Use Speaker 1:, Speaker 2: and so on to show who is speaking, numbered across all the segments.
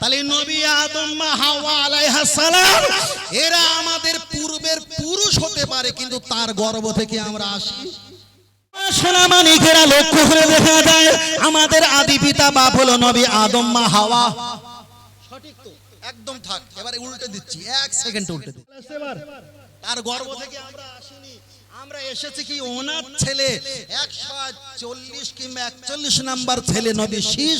Speaker 1: তাহলে নবী আদম মা হাওয়া আলাইহা সালাম এরা আমাদের পূর্বের পুরুষ হতে পারে কিন্তু তার গর্ব থেকে আমরা আসি।
Speaker 2: সোনা মানিকেরা লক্ষ্য করে দেখা যায় আমাদের আদি পিতা বাপ হলো নবী আদম মা হাওয়া।
Speaker 1: সঠিক তো একদম থাক এবারে উল্টে দিচ্ছি এক সেকেন্ড উল্টে দিচ্ছি। তার গর্ব থেকে আমরা আসিনি আমরা এসেছি কি ওনার ছেলে? একশো চল্লিশ কিংবা একচল্লিশ নাম্বার ছেলে নবী শীষ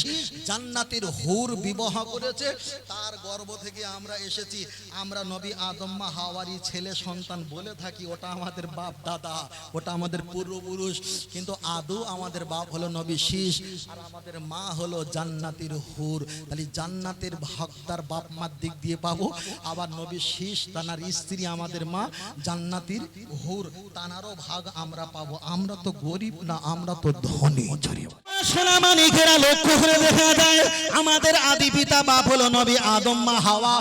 Speaker 1: জান্নাতের হুর বিবাহ করেছে। তার গর্ভ থেকে আমরা এসেছি। আমরা নবী আদম্মা হাওয়ারি ছেলে সন্তান বলে থাকি, ওটা আমাদের বাপ দাদা, ওটা আমাদের পূর্বপুরুষ। কিন্তু আদৌ আমাদের বাপ হলো নবী শীষ, আর আমাদের মা হলো জান্নাতের হুর। তাহলে জান্নাতের ভক্তার বাপ মার দিক দিয়ে পাবো। আবার নবী শীষ, তানার স্ত্রী আমাদের মা জান্নাতির হুর তানারও ভাগ আমরা পাবো। আমরা তো গরিব না আমরা তো ধনী।
Speaker 2: সোনা মানিকেরা লক্ষ্য করে দেখা যায় আমাদের আদি পিতা বাপ হলো নবী আদম মা হাওয়া।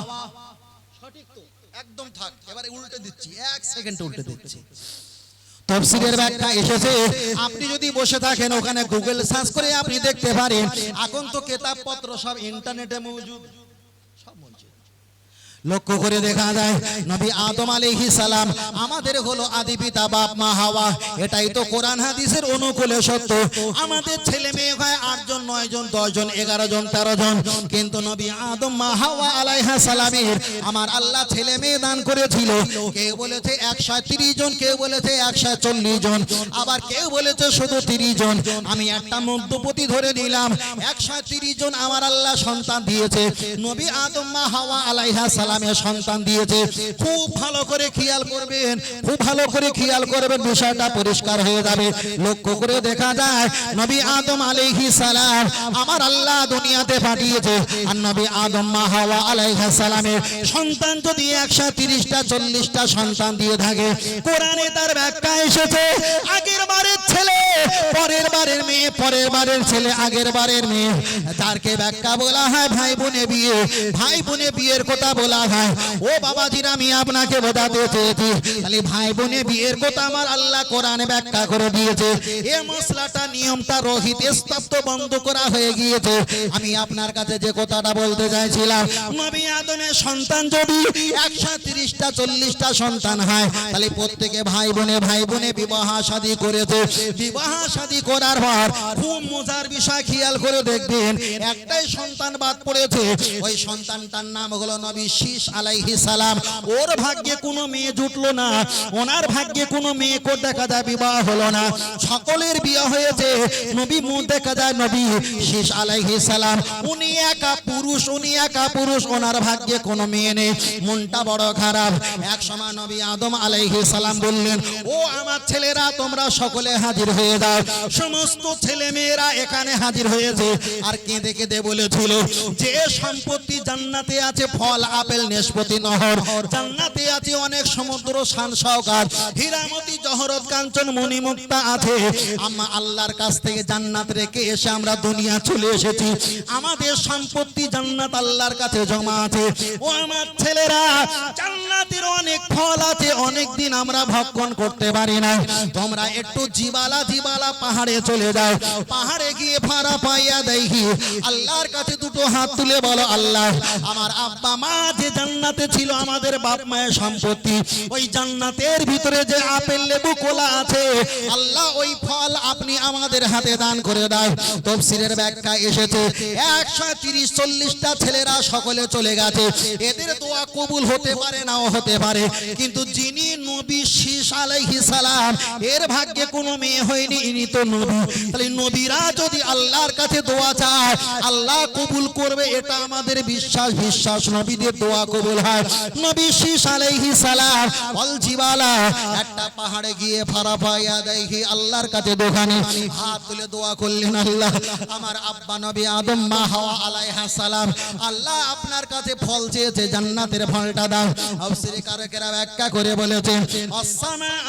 Speaker 1: সঠিক তো একদম থাক। এবারে উল্টে দিচ্ছি এক সেকেন্ড উল্টে দিচ্ছি।
Speaker 2: তফসিলের ব্যাখ্যা এসেছে আপনি যদি বসে থাকেন ওখানে গুগল সার্চ করে আপনি দেখতে পারেন।
Speaker 1: এখন তো কেতাবপত্র সব ইন্টারনেটে মজুদ।
Speaker 2: লক্ষ্য করে দেখা যায়, নবী আদম আলাইহি সালাম আমাদের হলো আদি পিতা, বাপ, মা, হাওয়া। এটাই তো কোরআন হাদিসের অনুকূলে সত্য। আমাদের ছেলে মেয়ে হয় আটজন নয় জন দশ জন এগারো জন তেরো জন কিন্তু নবী আদম, মা, হাওয়া আলাইহা সালামের আমার আল্লাহ ছেলে মেয়ে দান করেছিল। কেউ বলেছে একশো তিরিশ জন, কেউ বলেছে একশো চল্লিশ জন। আবার কেউ বলেছে শুধু তিরিশ জন। আমি একটা মধ্যপতি ধরে নিলাম, একশো তিরিশ জন আমার আল্লাহ সন্তান দিয়েছে। নবী আদম, মা, হাওয়া আলাইহা সালামের সন্তান দিয়েছে। খুব ভালো করে খেয়াল করবেন, খুব ভালো করে খেয়াল করবেন, বিষয়টা পরিষ্কার হয়ে যাবে। লক্ষ্য করে দেখা যায়, নবী আদম আলাইহি সালাম আমার আল্লাহ দুনিয়াতে পাঠিয়েছে। আর নবী আদম মা হাওয়া সালামের সন্তান যদি একশো তিরিশটা, চল্লিশটা সন্তান দিয়ে থাকে, কোরআনে তার ব্যাখ্যা এসেছে, আগের বারের ছেলে, পরের বারের মেয়ে, পরের বারের ছেলে, আগের বারের মেয়ে। তারকে ব্যাখ্যা বলা হয় ভাই বোনে বিয়ে। ভাই বোনে বিয়ের কথা বলা আমি আপনার কাছে যে কথাটা বলতে চাইছিলাম, নবী আদমের সন্তান যদি একশো তিরিশটা, চল্লিশটা সন্তান হয়, তাহলে প্রত্যেকে ভাই বোনে ভাই বোনে বিবাহ শাদী করেছে। বিবাহ শাদী করার পর খুব মজার বিষয় খেয়াল করে দেখবেন, একটাই সন্তান বাদ পড়েছে। ওই সন্তানটার নাম হলো নবী আলাইহি সালাম, ওর ভাগ্যে কোনো মেয়ে জুটলো না, ওনার ভাগ্যে কোনো মেয়ে কো দেখা বিবাহ হলো না। সকলের বিয়ে হয়েছে, নবী মুখ দেখা নবী আলাইহি সালাম। উনি একা পুরুষ, উনি একা পুরুষ, ওনার ভাগ্যে কোনো মেয়ে নেই। মনটা বড় খারাপ। এক সময় নবী আদম আলাইহি সালাম বললেন, ও আমার ছেলেরা, তোমরা সকলে হাজির হয়ে যাও। সমস্ত ছেলে মেয়েরা এখানে হাজির হয়েছে। আর কেঁদে কেঁদে বলেছিল, যে সম্পত্তি জান্নাতে আছে, ফল, আপেল নেশপতি নহর। জান্নাতে আছে অনেক সমুদ্র শান সহকার। হীরামতি, জহরত, কাঞ্চন, মণিমুক্তা আছে। আমা আল্লাহর কাছ থেকে জান্নাত রেখে এসে আমরা দুনিয়া চলে এসেছি। আমাদের সম্পত্তি জান্নাত আল্লাহর কাছে জমা আছে। ও আমার ছেলেরা, জান্নাতের অনেক ফল আছে অনেক দিন আমরা ভক্ষণ করতে পারি না তোমরা একটু জিবালা জিবালা পাহাড়ে চলে যাও। পাহাড়ে গিয়ে ভাড়া পাইয়া দেখি। আল্লাহর কাছে দুটো হাত তুলে বলো, আল্লাহ, আমার আব্বা মা যে জান্নাতে ছিল আমাদের বাপ মায়ের সম্পত্তি। ওই জান্নাতের ভিতরে যে আপেল লেবু কোলা আছে, আল্লাহ ওই ফল আপনি আমাদের হাতে দান করে দাও। তফসিরের ব্যাখ্যা এসেছে, একশো তিরিশ, চল্লিশটা ছেলেরা সকলে চলে গেছে। এদের দোয়া কবুল হতে পারে, নাও হতে পারে। কিন্তু যিনি নবী শীষ আলাইহি সালাম, এর ভাগ্যে কোনো মেয়ে হয়নি, ইনি তো নবী। তাহলে নবীরা যদি আল্লাহর কাছে দোয়া চায়, আল্লাহ কবুল করবে, এটা আমাদের বিশ্বাস বিশ্বাস নবীদের দোয়া আপনার কাছে ফল চেয়েছে, জান্নাতের ফলটা দাও। আফসিরি কারকেরা ব্যাখ্যা করে বলেছে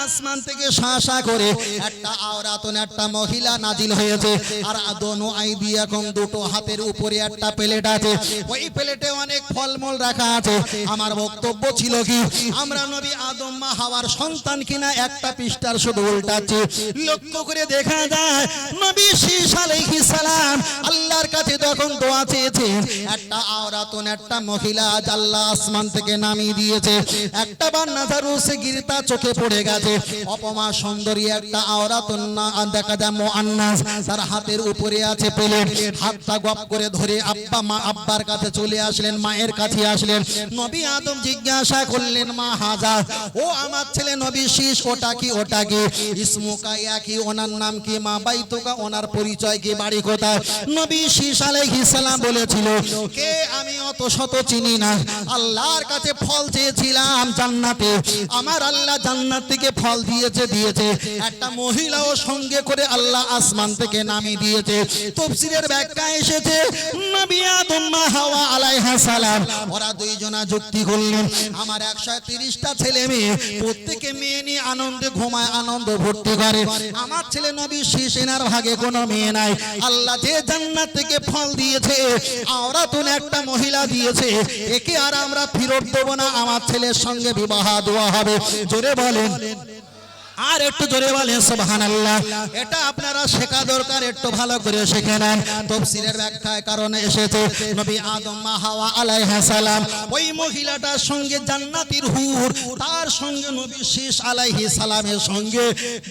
Speaker 2: আসমান থেকে শাসা করে একটা আওরাতন, একটা মহিলা নাজিল হয়েছে, আর দোনো আই দিয়ে দুটো হাতের উপরে একটা প্লেট আছে। ওই প্লেটে অনেক ফলমূল রাখা আছে আমার বক্তব্য ছিল কি? আমরা নবী আদম মা হাওয়ার সন্তান কিনা একটা পৃষ্ঠার শুধু উল্টাচ্ছি। লক্ষ্য করে দেখা যায় নবী শীষ আলাইহিস সালাম আল্লাহর কাছে যখন দোয়া চেয়েছে একটা আওরাতুন, একটা মহিলা আজ আল্লাহ আসমান থেকে নামিয়ে দিয়েছে। একটা বার নাজারু সে গিরতা চোখে পড়ে গেছে। অপমা সুন্দরী একটা আওরাতুন না দেখা যায় মোয়ান্নাস তার হাতের উপরে আছে প্লেট। হাতটা গপ করে ধরে আব্বা, মা আব্বার কাছে চলে আসলেন, মায়ের কাছে আসলেন। নবী আদম জিজ্ঞাসা করলেন, মা হাজা, ও আমার ছেলে নবী শীষ, ওটা কি ওটা কি? ইসমুকা কি, ওনার নাম কি, মা বাইতুকা, ওনার পরিচয় কি, বাড়ি কোথায়? নবী শীষ আলাইহিস সালাম বলেছিল কে আমি অত শত চিনি না। আল্লাহর কাছে ফল চেয়েছিলাম জান্নাতে। আমার আল্লাহ জান্নাত থেকে ফল দিয়েছে দিয়েছে। একটা মহিলাও সঙ্গে করে আল্লাহ আসমান থেকে নামিয়ে দিয়েছে। তফসিরের ব্যাখ্যা এসেছে হাওয়া আলাইহা সালাম। ওরা দুইজনা যুক্তি করলেন, আমার একশো তিরিশটা ছেলে মেয়ে, প্রত্যেকে মেয়ে নিয়ে আনন্দে ঘুমায়, আনন্দ ভর্তি করে। আমার ছেলে নবী শিশিনার ভাগে কোনো মেয়ে নাই। আল্লাহ যে জান্নাত থেকে ফল দিয়েছে, আমরা তো একটা মহিলা দিয়েছে, একে আর আমরা ফিরত দেবো না, আমার ছেলের সঙ্গে বিবাহ দেওয়া হবে। জোরে বলেন। আর একটু জোরে বলেন, সুবহানাল্লাহ। এটা আপনারা শেখা দরকার, একটু ভালো করে শিখে নেন। তফসিরের ব্যাখ্যায় কারণে এসেছে, নবী আদম মা হাওয়া আলাইহা সালাম। ওই মহিলাটার সঙ্গে জান্নাতির হুর, তার সঙ্গে নবী শীষ আলাইহি সালামের সঙ্গে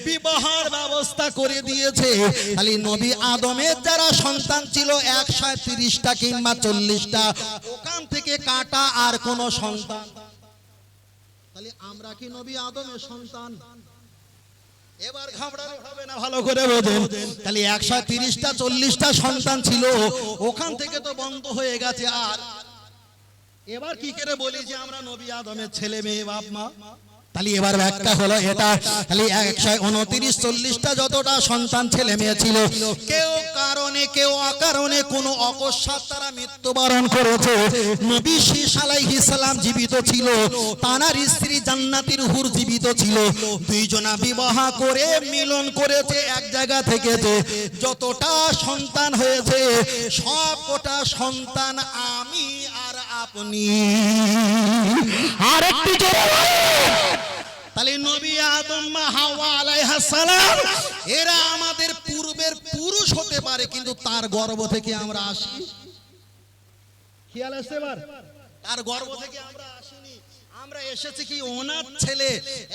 Speaker 2: বিবাহের ব্যবস্থা করে দিয়েছে। খালি নবী আদমের যারা সন্তান ছিল, একশো তিরিশটা কিংবা চল্লিশটা, ওখান থেকে কাটা আর কোনো সন্তান। তাহলে আমরা কি নবী আদমের সন্তান? এবার ঘাবড়ানো হবে না, ভালো করে একশো তিরিশটা, চল্লিশটা সন্তান ছিল, ওখান থেকে তো বন্ধ হয়ে গেছে আর। এবার কি করে বলি যে আমরা নবী আদমের ছেলে মেয়ে, বাপ মা? তাহলে এবার ব্যাখ্যা হলো এটা। তাহলে একশো উনত্রিশ, চল্লিশটা যতটা সন্তান ছেলে মেয়ে ছিল, কেউ কারণে, কেউ অকারণে কোনো অকস্মাৎ তারা মৃত্যুবরণ করেছে। নবী শীষ জীবিত ছিল, তানার স্ত্রী জান্নাতির হুর জীবিত ছিল। দুইজনা বিবাহ করে, মিলন করেছে, এক জায়গা থেকে যতটা সন্তান হয়েছে সব কটা সন্তান আমি আর আপনি। আর একটু জোরে। তাহলে নবী আদম হাওয়া আলাইহিস সালাম এরা আমাদের পূর্বের পুরুষ হতে পারে কিন্তু তার গর্ভ থেকে আমরা আসি। খেয়াল আসতে পার তার গর্ব থেকে আমরা আমরা এসেছি কি ওনার ছেলে?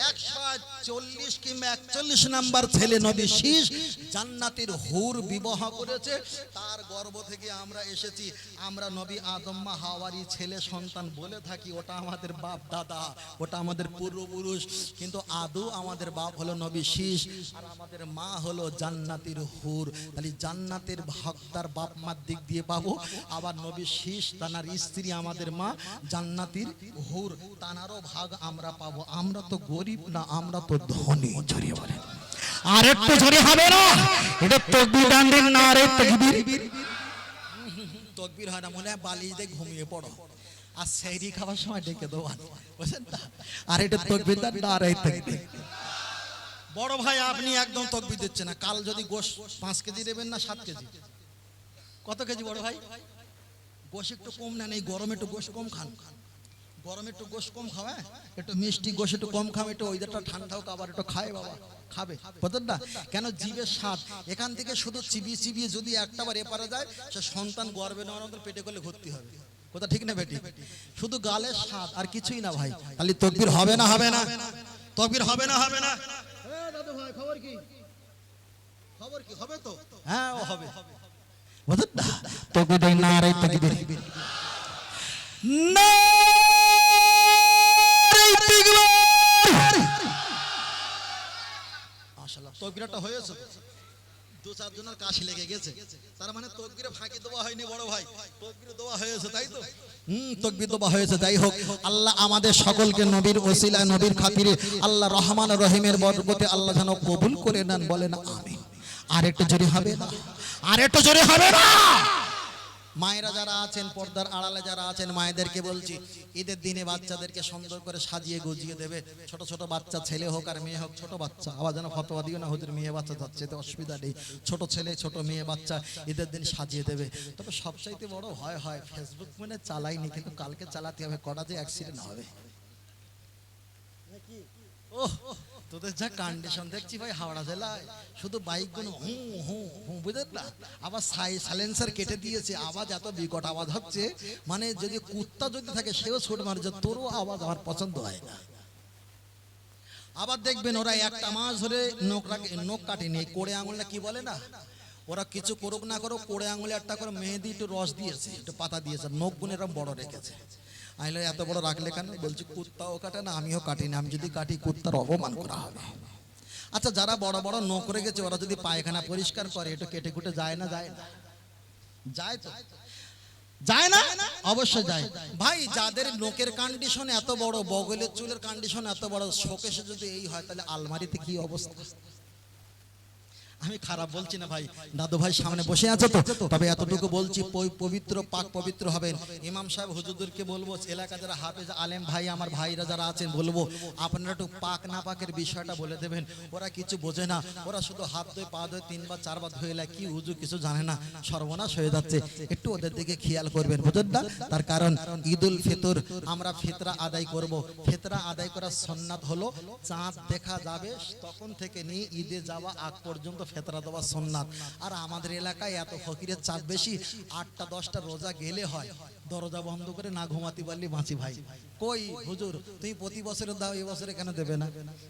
Speaker 2: একশো চল্লিশ কিংবা একচল্লিশ নাম্বার ছেলে নবী শীষ জান্নাতের হুর বিবাহ করেছে। তার গর্ভ থেকে আমরা এসেছি। আমরা নবী আদম্মা হাওয়ারি ছেলে সন্তান বলে থাকি। ওটা আমাদের বাপ দাদা, ওটা আমাদের পূর্বপুরুষ। কিন্তু আদৌ আমাদের বাপ হলো নবী শীষ আর আমাদের মা হলো জান্নাতের হুর। তাহলে জান্নাতের ভাগ বাপ মার দিক দিয়ে পাবো। আবার নবী শীষ, তানার স্ত্রী আমাদের মা জান্নাতির হুর। তানারও ভাগ আমরা পাবো। আমরা তো গরিব না আমরা তো ধনী। জড়িয়ে বলে আর একটু জোরে হবে না? এটা তকবির দিন না আরে তকবির। তকবির হয় না মনে হয় বালি দিয়ে ঘুমিয়ে পড়ো। আর সেইরি খাবার সময় ডেকে দেবো বুঝলেন না? আর এটা তকবির না আরে তকবির। বড় ভাই আপনি একদম তকবির দিচ্ছেন না। কাল যদি গোশ পাঁচ কেজি দেবেন না সাত কেজি। কত কেজি বড় ভাই? গোশ একটু কম নেন এই গরমে একটু গোশ কম খান খান। গরমে একটু গোশ কম খাওয়া একটু মিষ্টি গোশ একটু কম খাবে একটু ওইদারটা ঠান্ডা হোক আবার একটু খায় বাবা খাবে। বুঝলেন না কেন জীবের স্বাদ? এখান থেকে শুধু চিবিয়ে চিবিয়ে যদি একটা বার এপারে যায় সে সন্তান গর্বে নেওয়ার মতো পেটে করলে ভর্তি হবে। কথা ঠিক না বেটি? শুধু গালের স্বাদ আর কিছুই না ভাই। তাহলে তকবির হবে না হবে না? তকবির হবে না হবে না? দাদু ভাই খবর কি? খবর কি? হবে তো? হ্যাঁ ও হবে। বুঝলেন না তকবির না রে তকবির। মাশাআল্লাহ তকবিরটা হয়েছে? দু চারজনের কাশি লেগে গেছে। তার মানে তকবিরে ফাঁকি দেওয়া হয়নি বড় ভাই। তকবির দেওয়া হয়েছে, তাই তো? হুম, তকবির দেওয়া হয়েছে, যাই হোক। আল্লাহ আমাদের সকলকে নবীর ওসিলায়, নবীর খাতিরে, আল্লাহ রহমান রহিমের বরকতে আল্লাহ যেন কবুল করে নেন, বলেন আমি আর একটু জোরে হবে না? আর একটু জোরে হবে না? মায়েরা যারা আছেন পর্দার আড়ালে যারা আছেন মায়েদেরকে বলছি ঈদের দিনে বাচ্চাদেরকে সুন্দর করে সাজিয়ে গুজিয়ে দেবে। ছোট ছোট বাচ্চা ছেলে হোক আর মেয়ে হোক ছোট বাচ্চা। আবার যেন ফতোয়া দিও না হুজুর মেয়ে বাচ্চা যাচ্ছে এতে অসুবিধা নেই। ছোট ছেলে ছোট মেয়ে বাচ্চা ঈদের দিন সাজিয়ে দেবে। তবে সবচাইতে বড় ভয় হয় ফেসবুক মানে চালাইনি কিন্তু কালকে চালাতে হবে কটা যে অ্যাক্সিডেন্ট হবে। ওহ!
Speaker 1: তোদের যা কন্ডিশন দেখছি ভাই, হাওড়া জেলায়। শুধু বাইকগুলো হু হু হু, বুঝলেন আবার সাই সাইলেন্সার কেটে দিয়েছে, আওয়াজ এত বিকট আওয়াজ হচ্ছে মানে যদি কুত্তা যদি থাকে, সেও ছোট মারে, যে তোরও আওয়াজ আমার পছন্দ হয় না। আবার দেখবেন ওরা একটা মাস ধরে নখ নখ কাটেনি, কোড়ে আঙুলটা কি বলে না? ওরা কিছু করুক না করুক, কোড়ে আঙুলে একটা করে মেহেদি, একটু রস দিয়েছে, একটু পাতা দিয়েছে নখ গুণ এরকম বড় রেখেছে। আইলে এত বড় রাখলে কেন? বলছি, কুত্তাও কাটে না, আমিও কাটিনি আমি যদি কাটি, কুত্তার অপমান করা হবে। আচ্ছা যারা বড় বড় নখ রেখেছে ওরা যদি পায়খানা পরিষ্কার করে এটা কেটে কুটে যায় না? যায় না। যায় তো। যায় না? অবশ্যই যায়। ভাই, যাদের নোকের কন্ডিশন এত বড়, বগলের চুলের কন্ডিশন এত বড় শোকেশে যদি এই হয়, তাহলে আলমারিতে কি অবস্থা? আমি খারাপ বলছি না ভাই। দাদু ভাই সামনে বসে আছে তো। তবে এতটুকু বলছি পবিত্র, পাক পবিত্র হবেন। ইমাম সাহেব হুজুরদেরকে বলব, এলাকা যারা হাফেজ আলেম ভাই, আমার ভাইরা যারা আছেন, বলব, আপনারা একটু পাক না পাকের বিষয়টা বলে দেবেন। ওরা কিছু বোঝে না। ওরা শুধু হাত ধুয়ে, পা ধুয়ে, তিনবার, চারবার ধুয়ে লাগে কি হুজু কিছু জানে না। সর্বনাশ হয়ে যাচ্ছে। একটু ওদের দিকে খেয়াল করবেন, বুঝলেন না? তার কারণ, ঈদুল ফিতর আমরা ফিতরা আদায় করব। ফিতরা আদায় করার সন্ন্যাত হলো, চাঁদ দেখা যাবে, তখন থেকে নিয়ে ঈদে যাওয়া আগ পর্যন্ত ফেতরা দেওয়া সোননাথ আর আমাদের এলাকায় এত ফকিরের চাপ বেশি, আটটা, দশটা রোজা গেলে হয়। দরজা বন্ধ করে না ঘুমাতে পারলে বাঁচি ভাই। কই, হুজুর, তুমি প্রতি বছরে দাও, এই বছরে কেন দেবে না?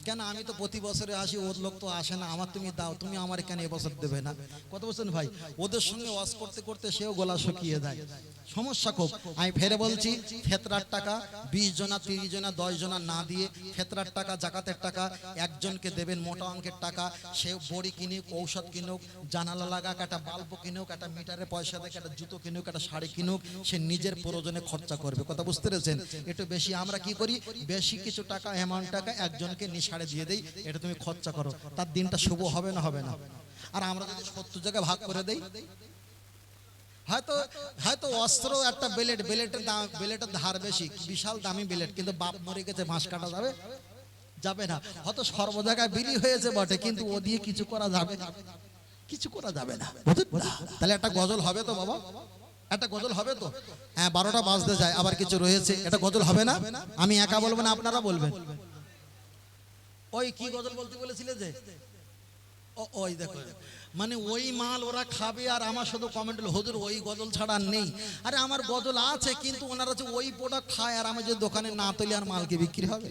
Speaker 1: কেন আমি তো প্রতি বছরে আসি, ওর লোক তো আসে না, আমার তুমি দাও, তুমি আমার কেন এবছর দেবে না? কত বলছেন ভাই? ওদের সঙ্গে ওয়াজ করতে করতে সেও গলা শুকিয়ে দেয় সমস্যা খুব। আমি ফেরে বলছি, ফেতরার টাকা বিশ জনা, তিরিশ জনা, দশ জনা না দিয়ে ফেতরার টাকা, জাকাতের টাকা, একজনকে দেবেন মোটা অঙ্কের টাকা, সে বড়ি কিনুক, ঔষধ কিনুক, জানালা লাগাক, একটা বাল্ব কিনুক, একটা মিটারে পয়সা দেখে একটা জুতো কিনুক, একটা শাড়ি কিনুক, সে নিজের প্রয়োজনে খরচা করবে। কথা বুঝতে পেরেছেন? একটু বেশি আমরা কি করি? বেশি কিছু টাকা অ্যামাউন্ট টাকা একজনকে নিশাড়ে দিয়ে দেই এটা তুমি খরচা করো। তার দিনটা শুভ হবে না হবে না। আর আমরা যদি সত্তর জায়গায় ভাগ করে দেই হয়তো হয়তো অস্ত্র একটা বেলেট বেলেটের দাম বেলেটের ধার বেশি বিশাল দামি বেলেট কিন্তু বাপ মরে গেছে বাঁশ কাটা যাবে? যাবে না। হয়তো সর্ব জায়গায় বিলি হয়েছে বটে কিন্তু ও দিয়ে কিছু করা যাবে কিছু করা যাবে না? তাহলে একটা গজল হবে তো বাবা? একটা গজল হবে তো? হ্যাঁ বারোটা বাজতে যায়, আবার কিছু রয়েছে। এটা গজল হবে না? আমি একা বলব না, আপনারা বলবেন। ওই কি গজল বলতে বলেছিলে যে? ওই দেখো। মানে ওই মাল ওরা খাবে আর আমার শুধু কমেন্ট হুজুর, ওই গজল ছাড়া নেই। আরে, আমার গজল আছে, কিন্তু ওনারা ওই প্রোডাক্ট খায় আর আমি যদি দোকানে না তুলি, আর মাল কি বিক্রি হবে?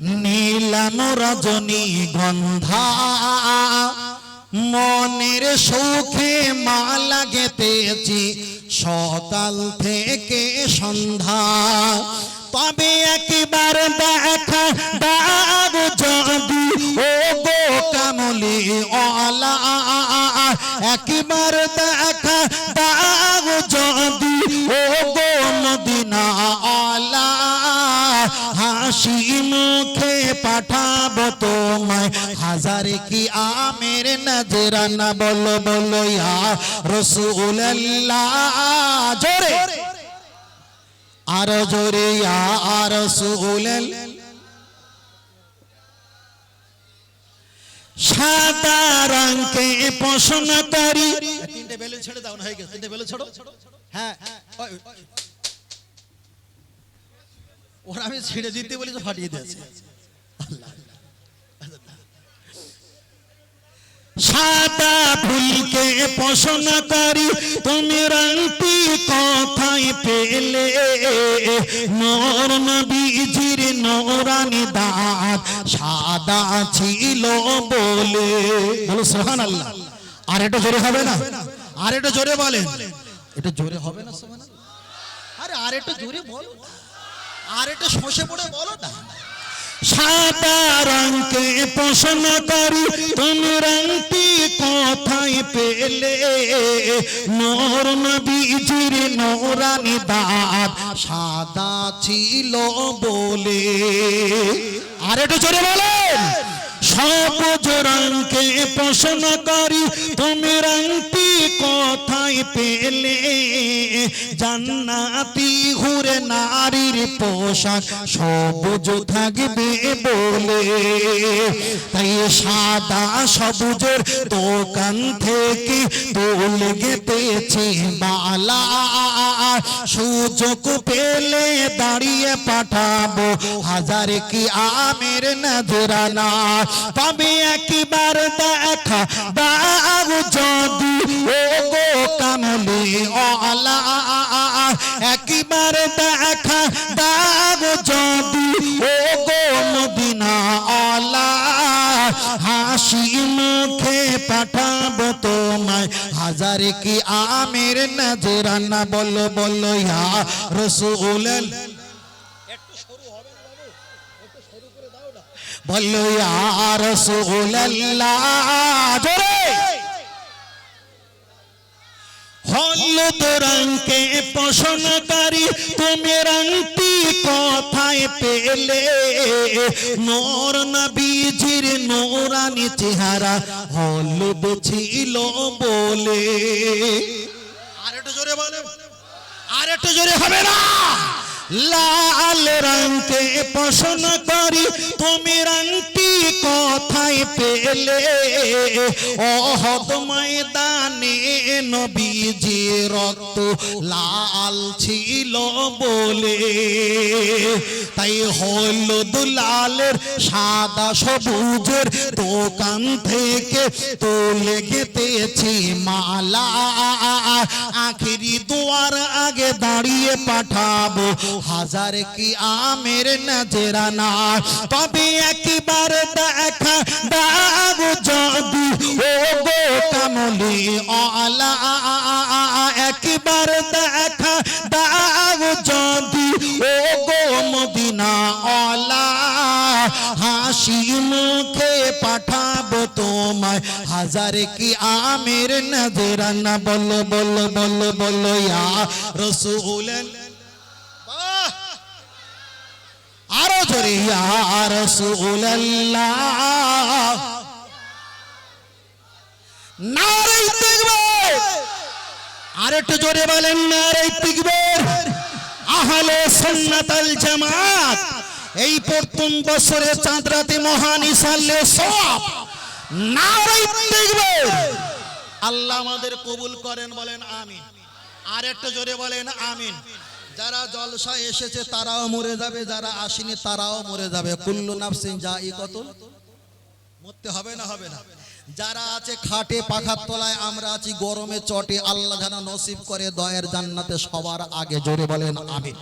Speaker 1: নীলাম রজনী গন্ধা। মনের সুখে মালা গেতেছি সকাল থেকে সন্ধ্যা। তবে একবার দেখা দাগ যদি ও গো কামলি অলা। একবার দেখা তোমায়। হাজার কি আমের নজরানা বলো বলো ইয়া রসুল্লাহ জোরে। আর জোরে আর সুগুলেন সাদা রঙকে পছন্দ করি। তিনটে বেলুন ছেড়ে দাও না হয়ে গেছে। তিনটে বেলুন ছোড়ো। হ্যাঁ। ওরা আমি ছেড়ে দিতে বলি তো ফাটিয়ে দিয়েছে। সাদা ফুলকে পছন্দ করি। তুমি রংটি কথাই পেলে? মোর নবীজির নোরানি দাঁত সাদা ছিল বলে। বলো সোহান আল্লাহ আর এটা জোরে হবে না? আর এটা জোরে বলেন। এটা জোরে হবে না সোহান আরে, আর একটু জোরে বলো আর একটু শোষে পড়ে বলো না। সাদা রঙকে পছন্দ করি, তুমি রংটি কোথায় পেলে? মোর নবীজির নোরানি দাঁত সাদা ছিল বলে। আর একটু চলে বলেন।
Speaker 2: সবুজ রঙকে প্রশ্ন করি, তুমি রঙটি কোথায় পেলে? জান্নাতি ঘুরে নারীর পোশাক সবুজ থাকবে বলে। তাই সাদা সবুজের দোকান থেকে দোল গেতেছি বালা। সুযোগ পেলে দাঁড়িয়ে পাঠাবো হাজার কি আমের নজরানা। পাবে একবার দেখা। দাও যদি ও গো কামলি অলা একবার দেখা। দাও যদি ও গো মদিনা অলা হাসি মুখে পাঠাবো তোমায়। হাজার কি আমের নজরানা বলো বলো ইয়া রসুল। বলো ইয়া রসুল্লাহ জোরে হলুদ রঙকে পশনকারী তুমি রঙটি কোথায় পেলে, নোর নবীজির নোরানি চেহারা হলুদ ছিল বলে। আর একটু জোরে বলে আর একটু জোরে হবে না। লাল রঙকে পছন্দ করি, তুমি রঙটি কোথায় পেলে? অহদ ময়দানে নবীজি রক্ত লাল ছিল বলে। তাই হলুদ লালের সাদা সবুজের দোকান থেকে তোলে গেতেছি মালা। আখিরি দুয়ার আগে দাঁড়িয়ে পাঠাবো হাজার কি আমের নজরানা তবে একবার দেখা দাগ যদি। ও গো কামলি অলা একবার দেখা দাগ যদি। ও গো মদিনা অলা হাসি মুখে পাঠাবো তোমায়। হাজার কি আমের নজরানা বলো বলো বলো বলো ইয়া রসুল আরও জোরে আর একটু জোরে বলেন আহলে সুন্নাতাল জামাত, এই প্রথম বছরে চাঁদ রাতে মহান নারাই তাকবীর। আল্লাহ আমাদের কবুল করেন, বলেন আমিন। আর একটু জোরে বলেন, আমিন। যারা জলসায় এসেছে, তারাও মরে যাবে। যারা আসেনি, তারাও মরে যাবে। কুল্লু নাফসিন যা ই কত? মরতে হবে না হবে না। যারা আছে খাটে, পাখার তলায়, আমরা আছি গরমে চটে। আল্লাহ যেন নসিব করে দয়ের জান্নাতে সবার আগে। জোরে বলেন, আমিন।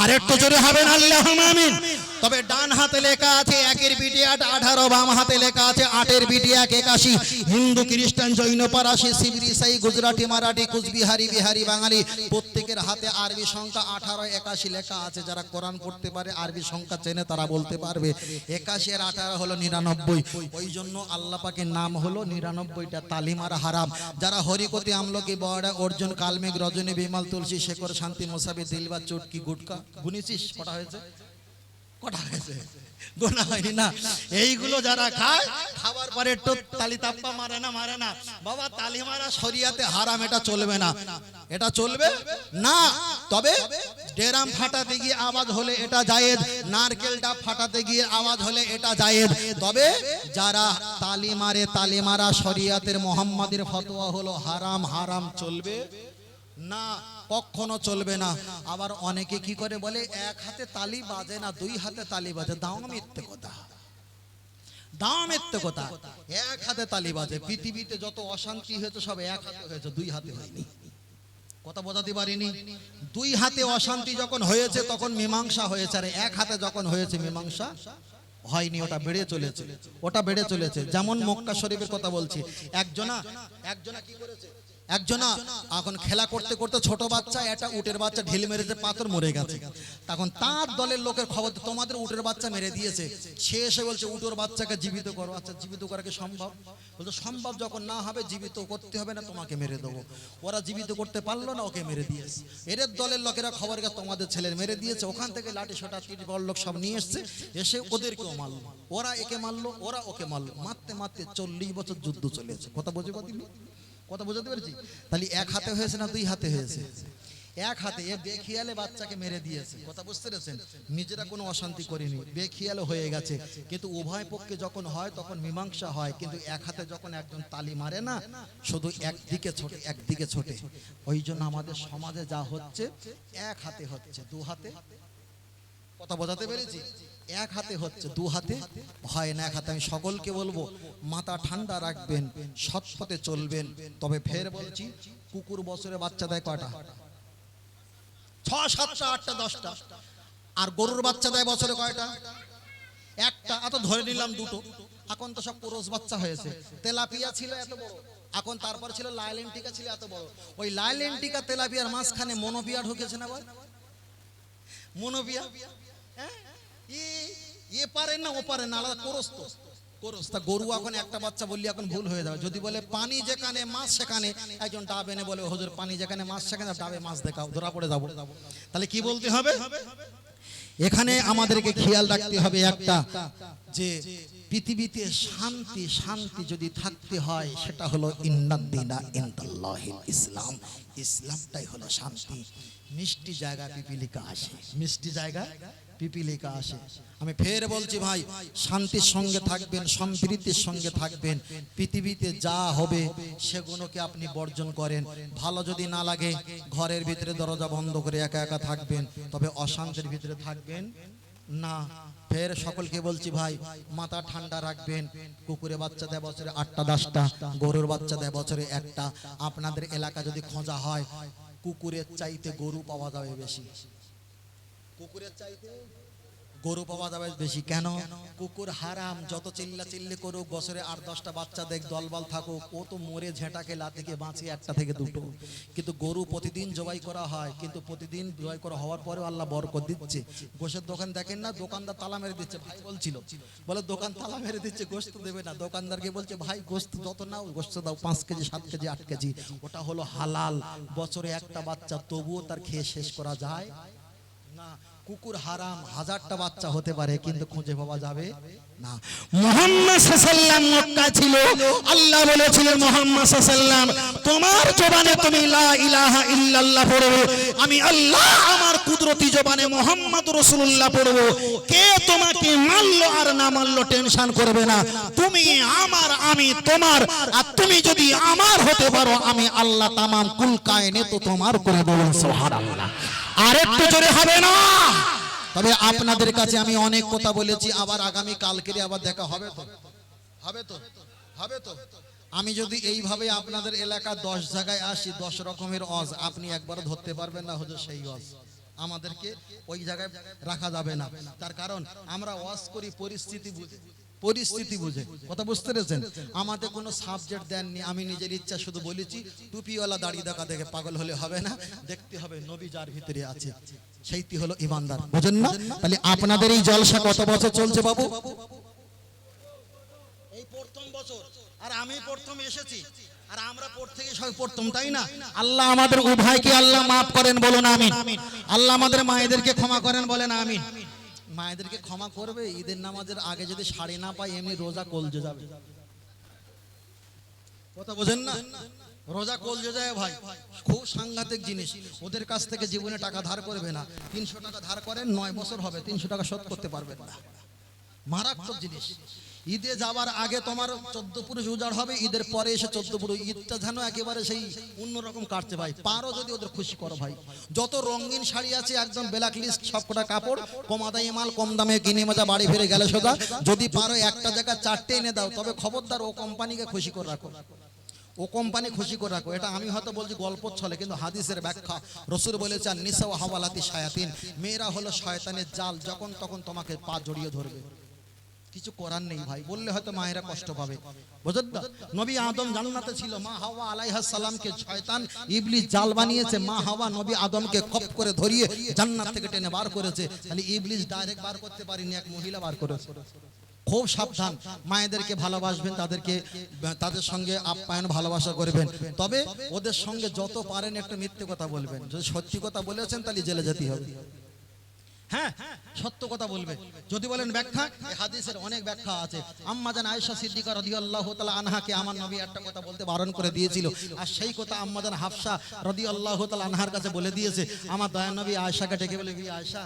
Speaker 2: আর একটু জোরে হবেন আল্লাহ আমিন। তবে ডান হাতে লেখা আছে একের বিটি আট আঠারো বাম হাতে লেখা আছে আটের বিটি এক একাশি। হিন্দু খ্রিস্টান জৈন পারাসি শিবরি সাই গুজরাটি মারাঠি কুচবিহারি বিহারি বাঙালি প্রত্যেকের হাতে আরবি সংখ্যা আঠারো একাশি লেখা আছে। যারা কোরআন পড়তে পারে আরবি সংখ্যা চেনে তারা বলতে পারবে একাশি আর আঠারো হলো নিরানব্বই। ওই জন্য আল্লাহ পাকের নাম হলো নিরানব্বইটা তালিমার হারাম। যারা হরিকতি আমলকি বড়া অর্জুন কালমেঘ রজনী বিমাল তুলসী শেখর শান্তি মোসাবি দিলবা চুটকি গুটকা। গুনেছিস? কটা হয়েছে? কটা হয়েছে? গোনা হয়নি না। এইগুলো যারা খায় খাবার পরে একটু তালি তাপ্পা মারে না মারে না। বাবা, তালি মারা শরিয়াতে হারাম, এটা চলবে না। এটা চলবে না। তবে ডেরাম ফাটাতে গিয়ে আওয়াজ হলে এটা জায়েজ। নারকেল ডাব ফাটাতে গিয়ে আওয়াজ হলে এটা জায়েজ। তবে যারা তালি মারে, তালি মারা শরিয়াতের মোহাম্মদের ফতোয়া হলো হারাম হারাম চলবে না। কখনো চলবে না। আবার অনেকে কি করে বলে, এক হাতে তালি বাজে না, দুই হাতে তালি বাজে। দাও মিথ্যে কথা। দাও মিথ্যে কথা। এক হাতে তালি বাজে। পৃথিবীতে যত অশান্তি হয়েছে, সব এক হাতে হয়েছে, দুই হাতে হয়নি। কথা বোঝাতে পারিনি? দুই হাতে অশান্তি যখন হয়েছে, তখন মীমাংসা হয়েছে। আর এক হাতে যখন হয়েছে, মীমাংসা হয়নি। ওটা বেড়ে চলেছে। ওটা বেড়ে চলেছে। যেমন মক্কা শরীফের কথা বলছি। একজনা একজনা কি করেছে? একজনা এখন খেলা করতে করতে ছোট বাচ্চা, একটা উটের বাচ্চা ঢিল মেরেছে, পাথর মরে গেছে। তখন তার দলের লোকের খবর তোমাদের উটের বাচ্চা মেরে দিয়েছে। সে এসে বলছে উটের বাচ্চাকে জীবিত করো। আচ্ছা জীবিত করা কি সম্ভব? বলছে, সম্ভব যখন না হবে, জীবিত করতে হবে না, তোমাকে মেরে দেবো। ওরা জীবিত করতে পারল না, ওকে মেরে দিয়েছে। এদের দলের লোকেরা খবর গেছে, তোমাদের ছেলের মেরে দিয়েছে। ওখান থেকে লাঠি সোটা টিট বড়লোক সব নিয়ে এসছে। এসে ওদেরকেও মারলো। ওরা একে মারলো, ওরা ওকে মারলো। মারতে মারতে চল্লিশ বছর যুদ্ধ চলেছে। কথা বোঝে কথা কথা বোঝাতে পেরেছি? তাহলে এক হাতে হয়েছে না দুই হাতে হয়েছে? এক হাতে এ বেখিয়ালে বাচ্চাকে মেরে দিয়েছে। কথা বুঝতে পেরেছেন? নিজেরা কোনো অশান্তি করেনি। বেখিয়ালে হয়ে গেছে। কিন্তু উভয় পক্ষে যখন হয়, তখন মীমাংসা হয়। কিন্তু এক হাতে যখন একজন তালি মারে না, শুধু একদিকে ছোটে একদিকে ছোটে। ওই জন্য আমাদের সমাজে যা হচ্ছে, এক হাতে হচ্ছে। দু হাতে? কথা বোঝাতে পেরেছি? এক হাতে হচ্ছে। দু হাতে? হয় না, এক হাতে। আমি সকলকে বলব মাথা ঠান্ডা রাখবেন সৎ পথে চলবেন। তবে ফের বলছি, কুকুর বছরে বাচ্চা দেয় কয়টা? ছ সাতটা, আটটা, দশটা। আর গরুর বাচ্চা দেয় বছরে কয়টা? একটা। এত ধরে নিলাম দুটো। এখন তো সব পুরুষ বাচ্চা হয়েছে। তেলাপিয়া ছিল এত বড়। এখন তারপর ছিল লাইলেন্টিকা ছিল এত বড়। ওই লাইলেন্টিকা তেলাপিয়ার মাঝখানে মনোপিয়া ঢুকেছে না ভাই মনোবিয়া হ্যাঁ? এ পারে না ও পারে না, আলাদা কোরস তো। গরু এখন একটা বাচ্চা বললি এখন ভুল হয়ে যাবে। যদি বলে পানি যেখানে, মাছ সেখানে, একজন ডাব এনে বলে হুজুর, পানি যেখানে, মাছ সেখানে, ডাবে মাছ দেখাও, ধরা পড়ে যাব। তাহলে কি বলতে হবে? এখানে আমাদেরকে খেয়াল রাখতে হবে একটা, যে পৃথিবীতে শান্তি শান্তি যদি থাকতে হয়, সেটা হলো ইসলাম। ইসলামটাই হলো শান্তি। মিষ্টি জায়গা পিপিলিকা আসে। মিষ্টি জায়গা পিপিলিকা আসে। আমি ফের বলছি, ভাই, শান্তির সঙ্গে থাকবেন, সম্প্রীতির সঙ্গে থাকবেন। পৃথিবীতে যা হবে সেগুলোকে আপনি বর্জন করেন? ভালো যদি না লাগে, ঘরের ভিতরে দরজা বন্ধ করে একা একা থাকবেন। তবে অশান্তির ভিতরে থাকবেন না। ফের সকলকে বলছি, ভাই, মাথা ঠান্ডা রাখবেন। কুকুরে বাচ্চা দেয় বছরে আটটা, দশটা, গরুর বাচ্চা দেয় বছরে একটা। আপনাদের এলাকা যদি খোঁজা হয়, কুকুরের চাইতে গরু পাওয়া যাবে বেশি। কুকুরের চাইতে গরু পাওয়া যাবে বেশি। কেন? কুকুর হারাম, যত চিল্লা চিল্লি করুক, বছরে আট দশটা বাচ্চা দেখ, দলবল থাকুক, ও তো মরে ঝেঁটাকে লা থেকে বাঁচে একটা থেকে দুটো। কিন্তু গরু প্রতিদিন জবাই করা হয়, কিন্তু প্রতিদিন জবাই করা হওয়ার পরেও আল্লাহ বরকত দিচ্ছে। গোশের দোকান দেখেন না, দোকানদার তালা মেরে দিচ্ছে, ভাই বলছিল। বলে, দোকান তালা মেরে দিচ্ছে গোস্ত দেবে না। দোকানদারকে বলছে, ভাই গোস্ত যত নাও গোস্ত দাও, পাঁচ কেজি, সাত কেজি, আট কেজি। ওটা হলো হালাল। বছরে একটা বাচ্চা তবুও তার খেয়ে শেষ করা যায়। কুকুর হারাম হাজারটা বাচ্চা হতে পারে, কিন্তু খুঁজে পাওয়া যাবে না।
Speaker 3: মোহাম্মদ সাল্লাম মক্কা ছিল। আল্লাহ বলেছিলেন, মোহাম্মদ সাল্লাম তোমার জবানে তুমি লা ইলাহা ইল্লাল্লাহ পড়বে। আমি আল্লাহ আমার কুদরতি জবানে মোহাম্মদ রাসূলুল্লাহ পড়ব। কে তোমাকে মারলো আর না মারলো টেনশন করবে না। তুমি আমার, আমি তোমার। আর তুমি যদি আমার হতে পারো, আমি আল্লাহ তামাম কুল কায়নে তো তোমার করে দেবো, সুবহানাল্লাহ। আর একটু জোরে হবে না।
Speaker 2: তবে আপনাদের কাছে আমি অনেক কথা বলেছি, আবার আগামী কালকেরে আবার দেখা হবে তো? হবে তো? হবে তো? আমি যদি এইভাবে আপনাদের এলাকা দশ জায়গায় আসি, দশ রকমের অজ, আপনি একবার ধরতে পারবেন না হচ্ছে সেই অজ। আমাদেরকে ওই জায়গায় রাখা যাবে না। তার কারণ আমরা ওয়াজ করি পরিস্থিতি বুঝে। পরিস্থিতি বুঝে। কথা বুঝতে পেরেছেন? আমাদের কোনো সাবজেক্ট দেননি। আমি নিজের ইচ্ছা শুধু বলেছি টুপিওয়ালা দাঁড়িয়ে দেখা দেখে পাগল হলে হবে না। দেখতে হবে নবী যার ভিতরে আছে। সেইটি হলো ইমানদার। বুঝেন না? তাহলে আপনাদের এই জলসা কত বছর চলছে বাবু?
Speaker 1: এই প্রথম বছর। আর আমি প্রথম এসেছি। আর আমরা পর থেকে সবাই প্রথম তাই না?
Speaker 2: আল্লাহ আমাদের উভয়কে আল্লাহ মাফ করেন বলুন আমিন। আল্লাহ আমাদের মায়েদেরকে ক্ষমা করেন বলেন আমিন। মায়েদেরকে ক্ষমা করবে ঈদের নামাজের আগে যদি শাড়ি না পাই এমনি রোজা কলজে যাবে। কথা বোঝেন না? রোজা কলজে যায় ভাই। খুব সাংঘাতিক জিনিস। ওদের কাছ থেকে জীবনে টাকা ধার করবে না। তিনশো টাকা ধার করেন নয় বছর হবে তিনশো টাকা শোধ করতে পারবেন না। মারাত্মক জিনিস। ঈদে যাওয়ার আগে তোমার চোদ্দ পুরুষ উজাড় হবে, ঈদের পরে এসে চোদ্দ পুরুষ, ঈদটা যেন একেবারে সেই অন্যরকম কাটছে ভাই। পারো যদি ওদের খুশি করো ভাই। যত রঙিন শাড়ি আছে, একদম ব্ল্যাক লিস্ট, সবকটা কাপড়, কমা দামে মাল, কম দামে কিনে মজা, বাড়ি ফিরে গেলে সোজা। যদি পারো একটা জায়গা চারটে এনে দাও, তবে খবরদার ও কোম্পানিকে খুশি করে রাখো। ও কোম্পানি খুশি করে রাখো। এটা আমি হয়তো বলছি গল্প ছলে, কিন্তু হাদিসের ব্যাখ্যা রসুল বলেছেন নিসা হাওয়ালাতি শায়াতিন। মেয়েরা হলো শয়তানের জাল, যখন তখন তোমাকে পা জড়িয়ে ধরবে। কিছু করার নেই ভাই, বললে হয়তো মায়েরা কষ্ট পাবে। বুঝলেন তো? নবী আদম জান্নাতে ছিল, মা হাওয়া আলাইহাস সালামকে শয়তান ইবলিস জাল বানিয়েছে, মা হাওয়া নবী আদমকে কপ করে ধরিয়ে জান্নাত থেকে টেনে বার করেছে। তাহলে ইবলিস ডাইরেক্ট বার করতে পারিনি, এক মহিলা বার করেছে। খুব সাবধান, মায়েদেরকে ভালোবাসবেন, তাদেরকে, তাদের সঙ্গে আপ্যায়ন, ভালোবাসা করবেন। তবে ওদের সঙ্গে যত পারেন একটু মিথ্যে কথা বলবেন। যদি সত্যি কথা বলেছেন, তাহলে জেলে যেতে হবে। হ্যাঁ সত্য কথা বলবে। যদি বলেন ব্যাখ্যা এই হাদিসের অনেক ব্যাখ্যা আছে। আম্মা জান আয়েশা সিদ্দিকা রাদিয়াল্লাহু তাআলা আনহাকে আমার নবী একটা কথা বলতে বারণ করে দিয়েছিল। আর সেই কথা আম্মা জান হাফসা রাদিয়াল্লাহু তাআলা আনহার কাছে বলে দিয়েছে। আমার দয়া নবী আয়েশাকে ডেকে বলে বি আয়েশা,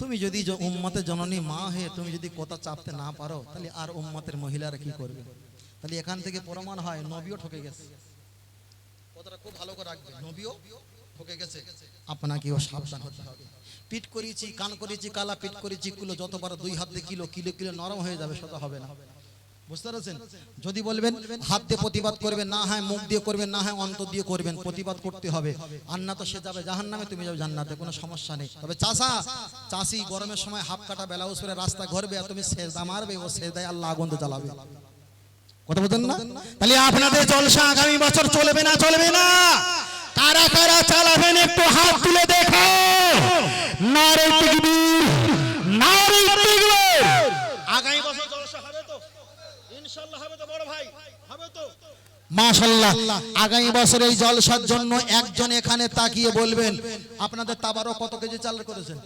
Speaker 2: তুমি যদি উম্মতের জননী মা হয়ে তুমি যদি কথা চাপতে না পারো, তাহলে আর উম্মতের মহিলারা কি করবে? তাহলে এখান থেকে প্রমাণ হয়, নবীও ঠকে গেছে। কথাটা খুব ভালো করে রাখবে, নবীও ঠকে গেছে। আপনাকেও সাবধান হতে হবে। পিট করেছি কান করেছি কালা পিট করেছি কুলো যতবার দুই হাত কিলো কিলো কিলো নরম হয়ে যাবে সেটা হবে না। বুঝতে যদি বলবেন, হাত দিয়ে প্রতিবাদ করবেন, না হয় মুখ দিয়ে করবেন, না হয় অন্তর দিয়ে করবেন, প্রতিবাদ করতে হবে। আর না তো সে যাবে জাহান নামে তুমি যাবে জান্নাতে, কোনো সমস্যা নেই। তবে চাষা, চাষি গরমের সময় হাফ কাটা বেলাউস পরে রাস্তা ঘরবে আর তুমি সেজদা মারবে, ও সেজদায় আল্লাহ আগুন জ্বালাবে। কথা বলতেন না?
Speaker 3: তাহলে আপনাদের জলসা আগামী বছর চলবে না চলবে না। কারা কারা চালাবেন একটু হাত তুলে দেখো। নারে তাকবীর নারে তাকবীর
Speaker 1: আগামী বছর জলসা হবে তো? ইনশাআল্লাহ হবে তো বড় ভাই হবে তো।
Speaker 2: মাশাল্লাহ। আগামী বছর এই জলসার জন্য একজন এখানে তাকিয়ে বলবেন আপনাদের তাবারও কত কেজি চাল করেছেন?